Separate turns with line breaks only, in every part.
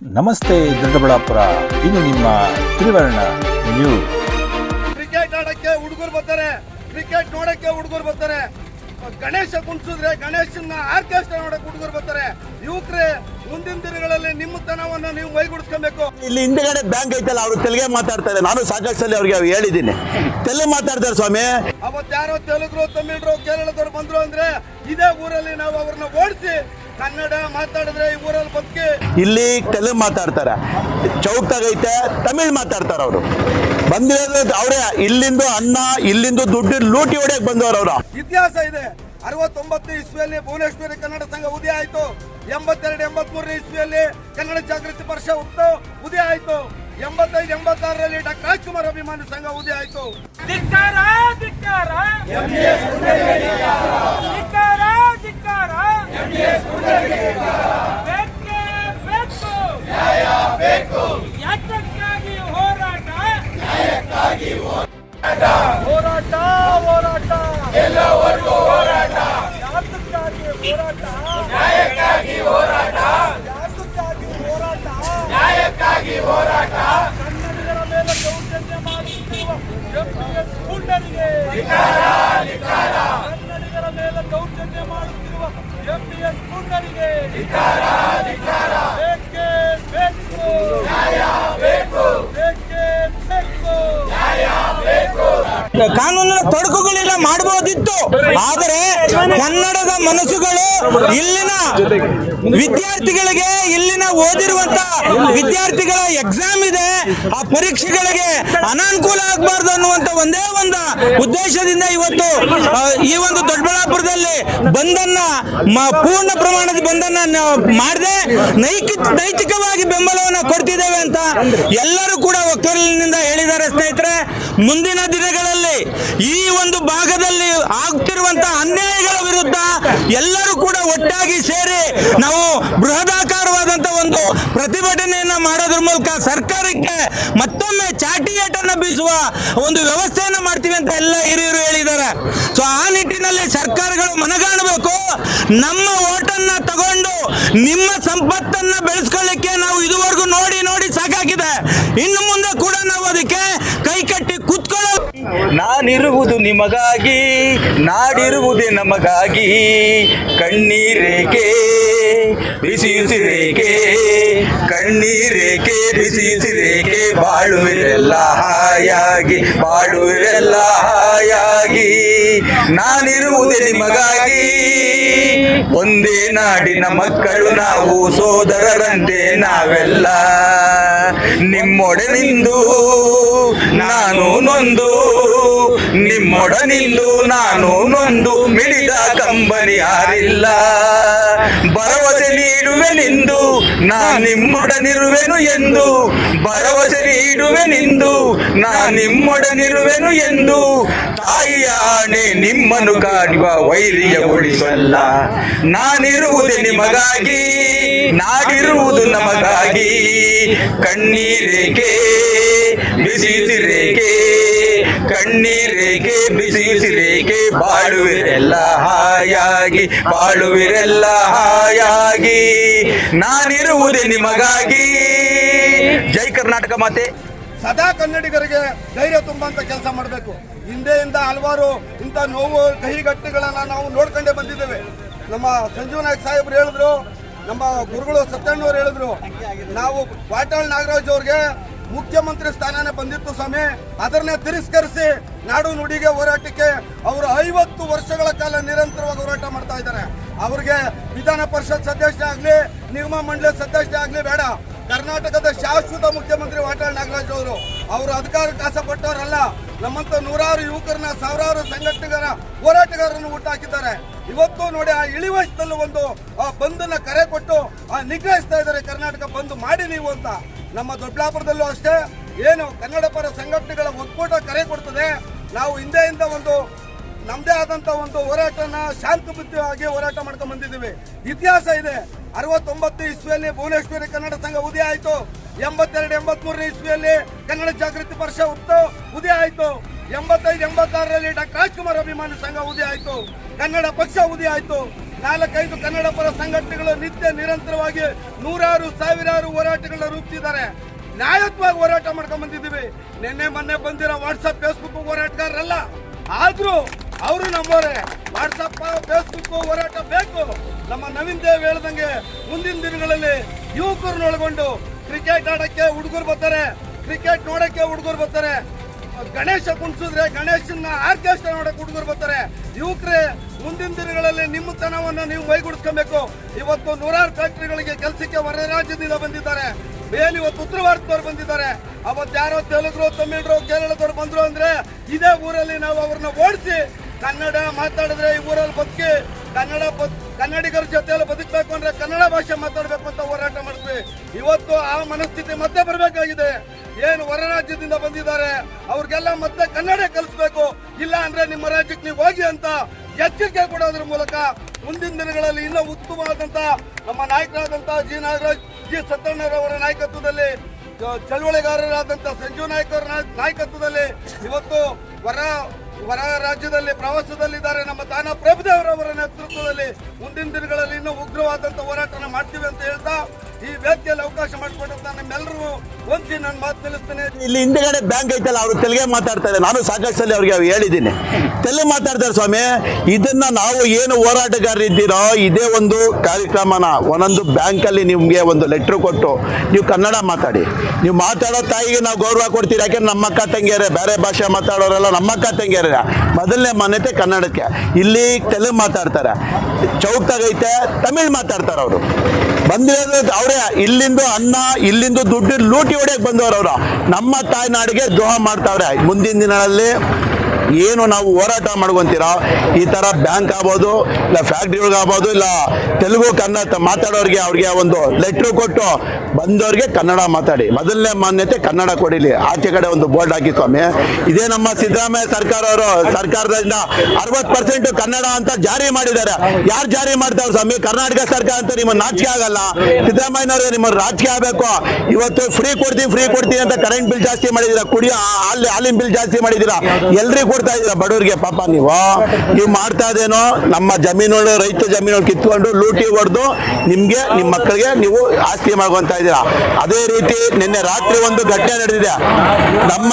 ನಮಸ್ತೆ ದೊಡ್ಡಬಳ್ಳಾಪುರ ಇದು ನಿಮ್ಮ ತ್ರಿವರ್ಣ ನ್ಯೂಸ್
ಕ್ರಿಕೆಟ್ ಆಡಕ್ಕೆ ಹುಡುಗರು ಬರ್ತಾರೆ. ಕ್ರಿಕೆಟ್ ನೋಡಕ್ಕೆ ಹುಡುಗರು ಬರ್ತಾರೆ. ಗಣೇಶ ಕುಣಿಸಿದ್ರೆ ಗಣೇಶನ ಆರ್ಕೆಸ್ಟ್ರಾ ನೋಡಕ್ಕೆ ಹುಡುಗರು ಬರ್ತಾರೆ. ಯುವಕರೇ ಮುಂದಿನ ದಿನಗಳಲ್ಲಿ ನಿಮ್ಮ ತನವನ್ನ ನೀವು ಮೈಗೂಡಿಸ್ಕೊಬೇಕು.
ಇಲ್ಲಿ ಹಿಂದೆಗಡೆ ಬ್ಯಾಂಕ್ ಐತಲ್ಲ ಅವರು ತೆಲುಗೇ ಮಾತಾಡ್ತಾರೆ. ನಾನು ಸಾಕಷ್ಟು ಸಲ ಅವ್ರಿಗೆ ಹೇಳಿದ್ದೀನಿ. ತೆಲುಗು ಮಾತಾಡ್ತಾರೆ ಸ್ವಾಮಿ.
ಅವತ್ತು ಯಾರೋ ತೆಲುಗರು ತಮಿಳರು ಕೇರಳದವ್ರು ಬಂದ್ರು ಅಂದ್ರೆ ಇದೇ ಊರಲ್ಲಿ ನಾವು ಅವ್ರನ್ನ ಓಡಿಸಿ ಕನ್ನಡ ಮಾತಾಡಿದ್ರೆ ಈ ಊರಲ್ಲಿ ಬದುಕಿ.
ಇಲ್ಲಿ ತೆಲುಗು ಮಾತಾಡ್ತಾರೆ. ಚೌಕ್ದಾಗೈತೆ ತಮಿಳ್ ಮಾತಾಡ್ತಾರೆ ಅವರು. ಬಂದಿರೋದು ಅವರೇ. ಇಲ್ಲಿಂದ ಅನ್ನ ಇಲ್ಲಿಂದ ದುಡ್ಡು ಲೂಟಿ ಹೊಡೆಯಕ್ ಬಂದವರು ಅವರು.
ಇತಿಹಾಸ ಇದೆ. ಅರವತ್ತೊಂಬತ್ತು ಇಸ್ವಿಯಲ್ಲಿ ಭುವನೇಶ್ವರಿ ಕನ್ನಡ ಸಂಘ ಉದಯ ಆಯ್ತು. ಎಂಬತ್ತೆರಡು ಎಂಬತ್ಮೂರನೇ ಇಸ್ವಿಯಲ್ಲಿ ಕನ್ನಡ ಜಾಗೃತಿ ವರ್ಷ ಉತ್ತು ಉದಯ ಆಯ್ತು. ಎಂಬತ್ತೈದು ಎಂಬತ್ತಾರರಲ್ಲಿ ಡಾಕ್ಟರ್ ರಾಜ್ಕುಮಾರ್ ಅಭಿಮಾನಿ ಸಂಘ ಉದಯ ಆಯ್ತು.
ಧಿಕ್ಕಾರ ಧಿಕ್ಕಾರ. ಧಿಕ್ಕಾರ ಧಿಕ್ಕಾರ ಬೇಕೇ ಬೇಕು. ಯಾತಕ್ಕಾಗಿ ಹೋರಾಟ. ಹೋರಾಟ ಹೋರಾಟ. ಎಲ್ಲವರೆಗೂ ಹೋರಾಟ? ಯಾತಕ್ಕಾಗಿ ಹೋರಾಟ? ನ್ಯಾಯಕ್ಕಾಗಿ ಹೋರಾಟ ಹೋರಾಟ ನ್ಯಾಯಕ್ಕಾಗಿ ಹೋರಾಟ ಕನ್ನಡಿಗರ ಮೇಲೆ ದೌರ್ಜನ್ಯ ಮಾಡುತ್ತಿರುವ ಎಂಪಿಎಸ್ ಪುಂಡರಿಗೆ ಕನ್ನಡಿಗರ ಮೇಲೆ ದೌರ್ಜನ್ಯ ಮಾಡುತ್ತಿರುವ ಎಂಪಿಎಸ್ ಪುಂಡರಿಗೆ ಬೇಕೇ? ಬೇಕು ಬೇಕು ಬೇಕೇ.
ಕಾನೂನಿನ ತೊಡಕುಗಳಿಲ್ಲ ಮಾಡಬಹುದಿತ್ತು. ಆದರೆ ಕನ್ನಡದ ಮನಸ್ಸುಗಳು ಇಲ್ಲಿನ ವಿದ್ಯಾರ್ಥಿಗಳಿಗೆ, ಇಲ್ಲಿನ ಓದಿರುವಂತ ವಿದ್ಯಾರ್ಥಿಗಳ ಎಕ್ಸಾಮ್ ಇದೆ. ಆ ಪರೀಕ್ಷೆಗಳಿಗೆ ಅನಾನುಕೂಲ ಆಗಬಾರ್ದು ಅನ್ನುವಂತ ಒಂದೇ ಒಂದು ಉದ್ದೇಶದಿಂದ ಇವತ್ತು ಈ ಒಂದು ದೊಡ್ಡಬಳ್ಳಾಪುರದಲ್ಲಿ ಬಂದನ್ನ ಪೂರ್ಣ ಪ್ರಮಾಣದ ಬಂದನ್ನ ಮಾಡದೆ ನೈತಿಕ ನೈತಿಕವಾಗಿ ಬೆಂಬಲವನ್ನು ಕೊಡ್ತಿದ್ದೇವೆ ಅಂತ ಎಲ್ಲರೂ ಕೂಡ ಒಕ್ಕಲಿನಿಂದ ಹೇಳಿದ್ದಾರೆ ಸ್ನೇಹಿತರೆ. ಮುಂದಿನ ದಿನಗಳಲ್ಲಿ ಈ ಒಂದು ಭಾಗದಲ್ಲಿ ಆಗ್ತಿರುವಂತಹ ಅನ್ಯಾಯಗಳ ವಿರುದ್ಧ ಎಲ್ಲರೂ ಕೂಡ ಒಟ್ಟಾಗಿ ಸೇರಿ ನಾವು ಬೃಹದಾಕಾರವಾದಂತ ಒಂದು ಪ್ರತಿಭಟನೆಯನ್ನ ಮಾಡೋದ್ರ ಮೂಲಕ ಸರ್ಕಾರಕ್ಕೆ ಮತ್ತೊಮ್ಮೆ ಚಾಟಿ ಏಟನ್ನ ಬೀಸುವ ಒಂದು ವ್ಯವಸ್ಥೆಯನ್ನ ಮಾಡ್ತೀವಿ ಅಂತ ಎಲ್ಲ ಹಿರಿಯರು ಹೇಳಿದ್ದಾರೆ. ಸೊ ಆ ನಿಟ್ಟಿನಲ್ಲಿ ಸರ್ಕಾರಗಳು ಮನಗಾಣಬೇಕು. ನಮ್ಮ ಓಟನ್ನ ತಗೊಂಡು ನಿಮ್ಮ ಸಂಪತ್ತನ್ನ ಬೆಳೆಸ್ಕೊಳ್ಳಿಕ್ಕೆ ನಾವು ಇದುವರೆಗೂ ನೋಡಿ ನೋಡಿ ಸಾಕಾಗಿದೆ. ಇನ್ನು ಮುಂದೆ ಕೂಡ ನಾವು ಅದಕ್ಕೆ
ನಾನಿರುವುದು ನಿಮಗಾಗಿ ನಾಡಿರುವುದೇ ನಮಗಾಗಿ. ಕಣ್ಣೀರೇಕೆ ಬಿಸಿಯುಸಿರೇಕೆ ಕಣ್ಣೀರೇಕೆ ಬಿಸಿಯುಸಿರೇಕೆ ಬಾಳುವಿರೆಲ್ಲ ಹಾಯಾಗಿ ಬಾಳುವಿರೆಲ್ಲ ಹಾಯಾಗಿ. ನಾನಿರುವುದೇ ನಿಮಗಾಗಿ. ಒಂದೇ ನಾಡಿನ ಮಕ್ಕಳು ನಾವು ಸೋದರರಂತೆ ನಾವೆಲ್ಲ. ನಿಮ್ಮೊಡನಿಂದು ನಾನು ನೊಂದು. ನಿಮ್ಮೊಡನಿಂದು ನಾನು ನೊಂದು. ಮಿಡಿದ ಕಂಬನಿ ಯಾರಿಲ್ಲ ಭರವಸೆ ನೀಡುವೆನೆಂದು ನಾ ನಿಮ್ಮೊಡನಿರುವೆನು ಎಂದು. ಭರವಸೆ ನೀಡುವೆನೆಂದು ನಾ ನಿಮ್ಮೊಡನಿರುವೆನು ಎಂದು. ತಾಯಿಯ ಆಣೆ ನಿಮ್ಮನ್ನು ಕಾಡುವ ವೈರಿಯ ಉಳಿಸಲ್ಲ. ನಾನಿರುವುದೇ ನಿಮಗಾಗಿ ನಾಡಿರುವುದು ನಮಗಾಗಿ. ಕಣ್ಣೀರೇಕೆ, ಬಿಸಿಸಿರೇಕೆ ಕಣ್ಣೀರೇಕೆ, ಬಿಸಿಸಿರೇಕೆ, ಬಾಳುವಿರೆಲ್ಲ ಹಾಯಾಗಿ ಬಾಳುವಿರೆಲ್ಲ ಹಾಯಾಗಿ. ನಾನಿರುವುದೇ ನಿಮಗಾಗಿ. ಜೈ ಕರ್ನಾಟಕ ಮಾತೆ.
ಸದಾ ಕನ್ನಡಿಗರಿಗೆ ಧೈರ್ಯ ತುಂಬಂತ ಕೆಲಸ ಮಾಡಬೇಕು. ಹಿಂದೆಯಿಂದ ಹಲವಾರು ಇಂಥ ನೋವು ಕಹಿಗಟ್ಟುಗಳನ್ನ ನಾವು ನೋಡ್ಕೊಂಡೇ ಬಂದಿದ್ದೇವೆ. ನಮ್ಮ ಸಂಜು ನಾಯ್ಕ ಸಾಹೇಬ್ರು ಹೇಳಿದ್ರು, ನಮ್ಮ ಗುರುಗಳು ಸತ್ಯಣ್ಣವ್ರು ಹೇಳಿದ್ರು, ನಾವು ವಾಟಾಳ್ ನಾಗರಾಜ್ ಅವ್ರಿಗೆ ಮುಖ್ಯಮಂತ್ರಿ ಸ್ಥಾನನೇ ಬಂದಿತ್ತು ಸ್ವಾಮಿ, ಅದನ್ನೇ ತಿರಸ್ಕರಿಸಿ ನಾಡು ನುಡಿಗೆ ಹೋರಾಟಕ್ಕೆ ಅವರು ಐವತ್ತು ವರ್ಷಗಳ ಕಾಲ ನಿರಂತರವಾಗಿ ಹೋರಾಟ ಮಾಡ್ತಾ ಇದ್ದಾರೆ. ಅವ್ರಿಗೆ ವಿಧಾನ ಪರಿಷತ್ ಸದಸ್ಯ ಆಗಲಿ, ನಿಗಮ ಮಂಡಳಿ ಸದಸ್ಯ ಆಗಲಿ ಬೇಡ. ಕರ್ನಾಟಕದ ಶಾಶ್ವತ ಮುಖ್ಯಮಂತ್ರಿ ವಾಟಾಳ್ ನಾಗರಾಜ್ ಅವರು ಅವರು ಆಸೆ ಪಟ್ಟವರಲ್ಲ ನಮ್ಮಂತ ನೂರಾರು ಯುವಕರನ್ನ, ಸಾವಿರಾರು ಸಂಘಟನೆಗಳ ಹೋರಾಟಗಾರರನ್ನು ಹುಟ್ಟಾಕಿದ್ದಾರೆ ಇವತ್ತು ನೋಡಿ ಆ ಇಳಿ ವಯಸ್ಸಲ್ಲೂ ಒಂದು ಆ ಬಂದನ್ನ ಕರೆ ಕೊಟ್ಟು ಆ ನಿಗ್ರಹಿಸ್ತಾ ಇದ್ದಾರೆ ಕರ್ನಾಟಕ, ಬಂದ್ ಮಾಡಿ ನೀವು ಅಂತ. ನಮ್ಮ ದೊಡ್ಡಬಳ್ಳಾಪುರದಲ್ಲೂ ಅಷ್ಟೇ. ಏನು ಕನ್ನಡ ಪರ ಸಂಘಟನೆಗಳ ಒಕ್ಕೂಟ ಕರೆ ಕೊಡ್ತದೆ. ನಾವು ಹಿಂದೆಯಿಂದ ಒಂದು ನಮ್ದೇ ಆದಂತ ಒಂದು ಹೋರಾಟನ ಶಾಂತಬುದ್ಧವಾಗಿ ಹೋರಾಟ ಮಾಡ್ಕೊಂಡು ಬಂದಿದ್ದೀವಿ. ಇತಿಹಾಸ ಇದೆ. ಅರವತ್ತೊಂಬತ್ತು ಇಸ್ವಿಯಲ್ಲಿ ಭುವನೇಶ್ವರಿ ಕನ್ನಡ ಸಂಘ ಉದಯ ಆಯಿತು. ಎಂಬತ್ತೆರಡು, ಎಂಬತ್ಮೂರನೇ ಇಸ್ವಿಯಲ್ಲಿ ಕನ್ನಡ ಜಾಗೃತಿ ವರ್ಷ ಉತ್ತು ಉದಯ ಆಯ್ತು. ಎಂಬತ್ತೈದು, ಎಂಬತ್ತಾರರಲ್ಲಿ ಡಾಕ್ಟರ್ ರಾಜ್ಕುಮಾರ್ ಅಭಿಮಾನಿ ಸಂಘ ಉದಯ ಆಯಿತು. ಕನ್ನಡ ಪಕ್ಷ ಉದಯ ಆಯಿತು. ನಾಲ್ಕೈದು ಕನ್ನಡ ಪರ ಸಂಘಟನೆಗಳು ನಿತ್ಯ ನಿರಂತರವಾಗಿ ನೂರಾರು, ಸಾವಿರಾರು ಹೋರಾಟಗಳನ್ನ ರೂಪಿಸಿದ್ದಾರೆ. ನ್ಯಾಯತ್ವಾಗಿ ಹೋರಾಟ ಮಾಡ್ಕೊಂಡ್ ಬಂದಿದ್ದೀವಿ. ನಿನ್ನೆ, ಮೊನ್ನೆ ಬಂದಿರೋ ವಾಟ್ಸಪ್ ಫೇಸ್ಬುಕ್ ಹೋರಾಟಗಾರರಲ್ಲ. ಆದ್ರೂ ಅವರು ನಮ್ಮವರೇ ವಾಟ್ಸಪ್ ಫೇಸ್ಬುಕ್ ಹೋರಾಟ ಬೇಕು. ನಮ್ಮ ನವೀನ್ ದೇವ್ ಹೇಳ್ದಂಗೆ ಮುಂದಿನ ದಿನಗಳಲ್ಲಿ ಯುವಕರನ್ನೊಳಗೊಂಡು ಕ್ರಿಕೆಟ್ ಆಡಕ್ಕೆ ಹುಡುಗರು ಬರ್ತಾರೆ. ಕ್ರಿಕೆಟ್ ನೋಡಕ್ಕೆ ಹುಡುಗರು ಬರ್ತಾರೆ. ಗಣೇಶ ಕುಣಿಸಿದ್ರೆ ಗಣೇಶನ ಆರ್ಕೆಸ್ಟ್ರಾ ನೋಡಕ್ ಹುಡುಗರು ಬರ್ತಾರೆ. ಯುವಕರೇ, ಮುಂದಿನ ದಿನಗಳಲ್ಲಿ ನಿಮ್ಮ ತನವನ್ನು ನೀವು ಮೈಗೂಡಿಸ್ಕೊಬೇಕು. ಇವತ್ತು ನೂರಾರು ಫ್ಯಾಕ್ಟ್ರಿಗಳಿಗೆ ಕೆಲಸಕ್ಕೆ ಹೊರ ರಾಜ್ಯದಿಂದ ಬಂದಿದ್ದಾರೆ. ಮೇಲೆ ಇವತ್ತು ಉತ್ತರ ಭಾರತದವ್ರು ಬಂದಿದ್ದಾರೆ. ಅವತ್ತು ಯಾರೋ ತೆಲುಗು ತಮಿಳರು, ಕೇರಳದವ್ರು ಬಂದರು ಅಂದ್ರೆ ಇದೇ ಊರಲ್ಲಿ ನಾವು ಅವ್ರನ್ನ ಓಡಿಸಿ ಕನ್ನಡ ಮಾತಾಡಿದ್ರೆ ಈ ಊರಲ್ಲಿ ಬದುಕಿ ಕನ್ನಡ ಕನ್ನಡಿಗರ ಜೊತೆಯಲ್ಲಿ ಬದುಕಬೇಕು ಅಂದ್ರೆ ಕನ್ನಡ ಭಾಷೆ ಮಾತಾಡಬೇಕು ಅಂತ ಹೋರಾಟ ಮಾಡ್ತೀವಿ ಇವತ್ತು ಆ ಮನಸ್ಥಿತಿ ಮತ್ತೆ ಬರಬೇಕಾಗಿದೆ. ಏನು ಹೊರ ರಾಜ್ಯದಿಂದ ಬಂದಿದ್ದಾರೆ. ಅವ್ರಿಗೆಲ್ಲ ಮತ್ತೆ ಕನ್ನಡ ಕಲಿಸ್ಬೇಕು. ಇಲ್ಲ ಅಂದ್ರೆ ನಿಮ್ಮ ರಾಜ್ಯಕ್ಕೆ ನೀವು ಹೋಗಿ ಅಂತ ಎಚ್ಚರಿಕೆ ಕೊಡೋದ್ರ ಮೂಲಕ ಮುಂದಿನ ದಿನಗಳಲ್ಲಿ ಇನ್ನೂ ಉತ್ತಮವಾದಂತ ನಮ್ಮ ನಾಯಕರಾದಂತ ಜಿ ನಾಗರಾಜ್, ಜಿ ಸತ್ಯಣ್ಣರವರ ನಾಯಕತ್ವದಲ್ಲಿ ಜ- ಚಳವಳಿಗಾರರಾದಂತ ಸಂಜೀವ್ ನಾಯ್ಕ ಅವರ ನಾಯ್- ನಾಯಕತ್ವದಲ್ಲಿ ಇವತ್ತು ಹೊರ ಹೊರ ರಾಜ್ಯದಲ್ಲಿ ಪ್ರವಾಸದಲ್ಲಿದ್ದಾರೆ ನಮ್ಮ ತಾನ ಪ್ರಭುದೇವರವರ ನೇತೃತ್ವದಲ್ಲಿ ಮುಂದಿನ ದಿನಗಳಲ್ಲಿ ಇನ್ನೂ ಉಗ್ರವಾದಂತ ಹೋರಾಟನ ಮಾಡ್ತೀವಿ ಅಂತ ಹೇಳ್ತಾ ಈ ವ್ಯಕ್ತಿಯಲ್ಲಿ ಅವಕಾಶ ಮಾಡಿಕೊಟ್ಟಂತ ನಮ್ಮೆಲ್ಲರೂ ನನ್ನ ಮಾತು ನಿಲ್ಲಿಸ್ತೇನೆ.
ಇಲ್ಲಿ ಹಿಂದೆಗಡೆ ಬ್ಯಾಂಕ್ ಐತಲ್ಲ, ಅವರು ತೆಲುಗೇ ಮಾತಾಡ್ತಾರೆ ನಾನು ಸಾಕಷ್ಟು ಸಲ ಅವ್ರಿಗೆ ಹೇಳಿದ್ದೀನಿ. ತೆಲುಗು ಮಾತಾಡ್ತಾರೆ ಸ್ವಾಮಿ, ಇದನ್ನ ನಾವು ಏನು ಹೋರಾಟಗಾರರಿದ್ದೀರೋ ಇದೇ ಒಂದು ಕಾರ್ಯಕ್ರಮನ, ಒಂದೊಂದು ಬ್ಯಾಂಕಲ್ಲಿ ನಿಮಗೆ ಒಂದು ಲೆಟ್ರ್ ಕೊಟ್ಟು ನೀವು ಕನ್ನಡ ಮಾತಾಡಿ. ನೀವು ಮಾತಾಡೋ ತಾಯಿಗೆ ನಾವು ಗೌರವ ಕೊಡ್ತೀರಿ? ಯಾಕೆಂದ್ರೆ ನಮ್ಮ ಅಕ್ಕ ತಂಗಿಯರೇ, ಬೇರೆ ಭಾಷೆ ಮಾತಾಡೋರೆಲ್ಲ ನಮ್ಮ ಅಕ್ಕ ತಂಗಿಯರೇ. ಮೊದಲನೇ ಮಾನ್ಯತೆ ಕನ್ನಡಕ್ಕೆ. ಇಲ್ಲಿ ತೆಲುಗು ಮಾತಾಡ್ತಾರೆ. ಚೌಕ್ದಾಗೈತೆ ತಮಿಳ್ ಮಾತಾಡ್ತಾರೆ ಅವರು. ಬಂದಿರೋದು ಅವರೇ, ಇಲ್ಲಿಂದು ಅನ್ನ, ಇಲ್ಲಿಂದು ದುಡ್ಡು ಲೂಟಿ ಹೊಡೆಯಕ್ಕೆ ಬಂದವರು ಅವರು. ನಮ್ಮ ತಾಯ್ನಾಡಿಗೆ ದ್ರೋಹ ಮಾಡ್ತಾವ್ರೆ. ಮುಂದಿನ ದಿನಗಳಲ್ಲಿ ಏನು ನಾವು ಹೋರಾಟ ಮಾಡ್ಕೊಂತೀರಾ? ಈ ತರ ಬ್ಯಾಂಕ್ ಆಗ್ಬೋದು, ಇಲ್ಲ ಫ್ಯಾಕ್ಟ್ರಿಗಳಿಗಾಗ್ಬೋದು ಇಲ್ಲ ತೆಲುಗು, ಕನ್ನಡ ಮಾತಾಡೋರಿಗೆ ಅವ್ರಿಗೆ ಒಂದು ಲೆಟ್ರು ಕೊಟ್ಟು ಬಂದವ್ರಿಗೆ ಕನ್ನಡ ಮಾತಾಡಿ. ಮೊದಲನೇ ಮಾನ್ಯತೆ ಕನ್ನಡ ಕೊಡಿಲಿ. ಆಚೆ ಕಡೆ ಒಂದು ಬೋರ್ಡ್ ಹಾಕಿ ಸ್ವಾಮಿ. ಇದೇ ನಮ್ಮ ಸಿದ್ದರಾಮಯ್ಯ ಸರ್ಕಾರ ಅವರು ಸರ್ಕಾರದಿಂದ ಅರವತ್ತು ಪರ್ಸೆಂಟ್ ಕನ್ನಡ ಅಂತ ಜಾರಿ ಮಾಡಿದ್ದಾರೆ. ಯಾರು ಜಾರಿ ಮಾಡ್ತಾರೆ ಸ್ವಾಮಿ? ಕರ್ನಾಟಕ ಸರ್ಕಾರ ಅಂತ ನಿಮ್ಮ ನಾಚಿಕೆ ಆಗಲ್ಲ. ಸಿದ್ದರಾಮಯ್ಯನವ್ರಿಗೆ ನಿಮ್ಮ ರಾಜಕೀಯ ಆಗಬೇಕು. ಇವತ್ತು ಫ್ರೀ ಕೊಡ್ತೀವಿ ಫ್ರೀ ಕೊಡ್ತೀವಿ ಅಂತ ಕರೆಂಟ್ ಬಿಲ್ ಜಾಸ್ತಿ ಮಾಡಿದಿರ? ಕುಡಿಯೋ ಹಾಲು ಹಾಲಿನ ಬಿಲ್ ಜಾಸ್ತಿ ಮಾಡಿದಿರ? ಎಲ್ರಿಗೂ ಕೊಡ್ತಾ ಇದ್ದೀರಾ ಬಡವರಿಗೆ ಪಾಪ ನೀವು? ನೀವು ಮಾಡ್ತಾ ಇದೇನೋ ನಮ್ಮ ಜಮೀನು ರೈತ ಜಮೀನುಗಳು ಕಿತ್ಕೊಂಡು ಲೂಟಿ ಹೊಡೆದು ನಿಮ್ಗೆ ನಿಮ್ಮ ಮಕ್ಕಳಿಗೆ ನೀವು ಆಸ್ತಿ ಮಾಡುವಂತ ಇದ್ದೀರಾ? ಅದೇ ರೀತಿ ನಿನ್ನೆ ರಾತ್ರಿ ಒಂದು ಘಟನೆ ನಡೆದಿದೆ. ನಮ್ಮ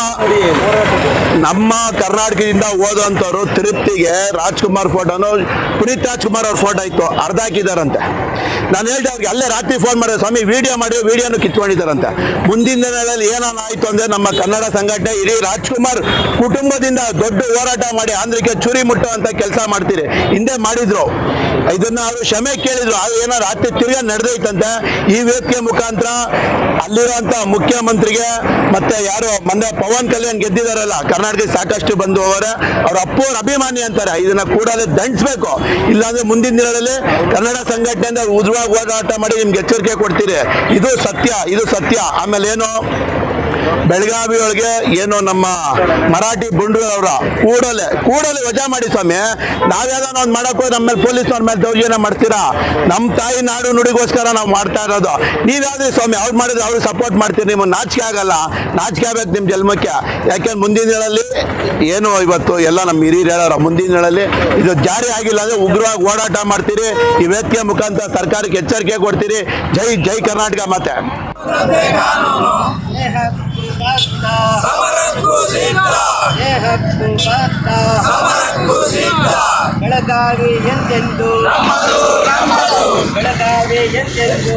ನಮ್ಮ ಕರ್ನಾಟಕದಿಂದ ಓದುವಂಥವ್ರು ತಿರುಪ್ತಿಗೆ ರಾಜ್ಕುಮಾರ್ ಫೋಟೋನು, ಪುನೀತ್ ರಾಜ್ಕುಮಾರ್ ಅವ್ರ ಫೋಟೋ ಇತ್ತು ಅರ್ಧ ಹಾಕಿದಾರಂತೆ ನಾನು ಹೇಳ್ದೆ ಅವ್ರಿಗೆ, ಅಲ್ಲೇ ರಾತ್ರಿ ಫೋನ್ ಮಾಡಿದ್ರೆ ಸ್ವಾಮಿ ವಿಡಿಯೋ ಮಾಡಿ ವಿಡಿಯೋನು ಕಿತ್ಕೊಂಡಿದ್ದಾರಂತೆ. ಮುಂದಿನ ದಿನಗಳಲ್ಲಿ ಏನಾನ ಆಯ್ತು ಅಂದ್ರೆ ನಮ್ಮ ಕನ್ನಡ ಸಂಘಟನೆ ಇಡೀ ರಾಜ್ಕುಮಾರ್ ಕುಟುಂಬದಿಂದ ದೊಡ್ಡ ಹೋರಾಟ ಮಾಡಿ ಆಂಧ್ರಕ್ಕೆ ಚುರಿ ಮುಟ್ಟುವಂತ ಕೆಲಸ ಮಾಡ್ತೀರಿ. ಹಿಂದೆ ಮಾಡಿದ್ರು. ಇದನ್ನ ಅವರು ಕ್ಷಮೆ ಕೇಳಿದ್ರು. ಅದು ಏನೋ ರಾತ್ರಿ ತಿರ್ಗಾ ನಡೆದೈತಂತೆ ಈ ವೇದಿಕೆ ಮುಖಾಂತರ ಅಲ್ಲಿರುವಂತ ಮುಖ್ಯಮಂತ್ರಿಗೆ ಮತ್ತೆ ಯಾರು ಮೊನ್ನೆ ಪವನ್ ಕಲ್ಯಾಣ್ ಗೆದ್ದಿದಾರಲ್ಲ, ಕರ್ನಾಟಕಕ್ಕೆ ಸಾಕಷ್ಟು ಬಂದು ಅವರ ಅವ್ರ ಅಪ್ಪು ಅಭಿಮಾನಿ ಅಂತಾರೆ. ಇದನ್ನ ಕೂಡಲೇ ದಂಡಿಸ್ಬೇಕು. ಇಲ್ಲಾಂದ್ರೆ ಮುಂದಿನ ದಿನಗಳಲ್ಲಿ ಕನ್ನಡ ಸಂಘಟನೆಯಿಂದ ಉದ್ರವಾಗಿ ಹೋರಾಟ ಮಾಡಿ ನಿಮ್ಗೆ ಎಚ್ಚರಿಕೆ ಕೊಡ್ತೀರಿ. ಇದು ಸತ್ಯ ಇದು ಸತ್ಯ. ಆಮೇಲೆ ಏನು? ಬೆಳಗಾವಿ ಒಳಗೆ ಏನು ನಮ್ಮ ಮರಾಠಿ ಗುಂಡುಗಳವ್ರ, ಕೂಡಲೇ ಕೂಡಲೇ ವಜಾ ಮಾಡಿ ಸ್ವಾಮಿ. ನಾವ್ಯಾವ್ದಾನ ಒಂದು ಮಾಡಕ್ ಹೋದ್ರೆ ನಮ್ಮ ಮೇಲೆ ಪೊಲೀಸ್ ಅವ್ರ ಮೇಲೆ ದೌರ್ಜನ್ಯ ಮಾಡ್ತೀರಾ? ನಮ್ಮ ತಾಯಿ ನಾಡು ನುಡಿಗೋಸ್ಕರ ನಾವು ಮಾಡ್ತಾ ಇರೋದು. ನೀವ್ಯಾವ್ದ್ರಿ ಸ್ವಾಮಿ? ಅವ್ರು ಮಾಡಿದ್ರೆ ಅವ್ರಿಗೆ ಸಪೋರ್ಟ್ ಮಾಡ್ತೀರಿ. ನಿಮ್ಮ ನಾಚಿಕೆ ಆಗಲ್ಲ. ನಾಚಿಕೆ ಆಗ್ಬೇಕು ನಿಮ್ಮ ಜನ್ಮಕ್ಕೆ. ಯಾಕೆಂದ್ರೆ ಮುಂದಿನ ದಿನಗಳಲ್ಲಿ ಏನು ಇವತ್ತು ಎಲ್ಲ ನಮ್ಮ ಹಿರಿಯರು ಮುಂದಿನ ದಿನಗಳಲ್ಲಿ ಇದು ಜಾರಿ ಆಗಿಲ್ಲ ಅಂದ್ರೆ ಉಗ್ರವಾಗಿ ಓಡಾಟ ಮಾಡ್ತೀರಿ. ಈ ವ್ಯಕ್ತಿಯ ಮುಖಾಂತರ ಸರ್ಕಾರಕ್ಕೆ ಎಚ್ಚರಿಕೆ ಕೊಡ್ತೀರಿ. ಜೈ ಜೈ ಕರ್ನಾಟಕ ಮತ್ತೆ
ಬೆಳಗಾವಿ ಎಂದೆಂದು? ಬೆಳಗಾವಿ ಎಂದೆಂದು?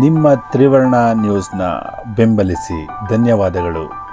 ನಿಮ್ಮ ತ್ರಿವರ್ಣ ನ್ಯೂಸ್ನ ಬೆಂಬಲಿಸಿ ಧನ್ಯವಾದಗಳು.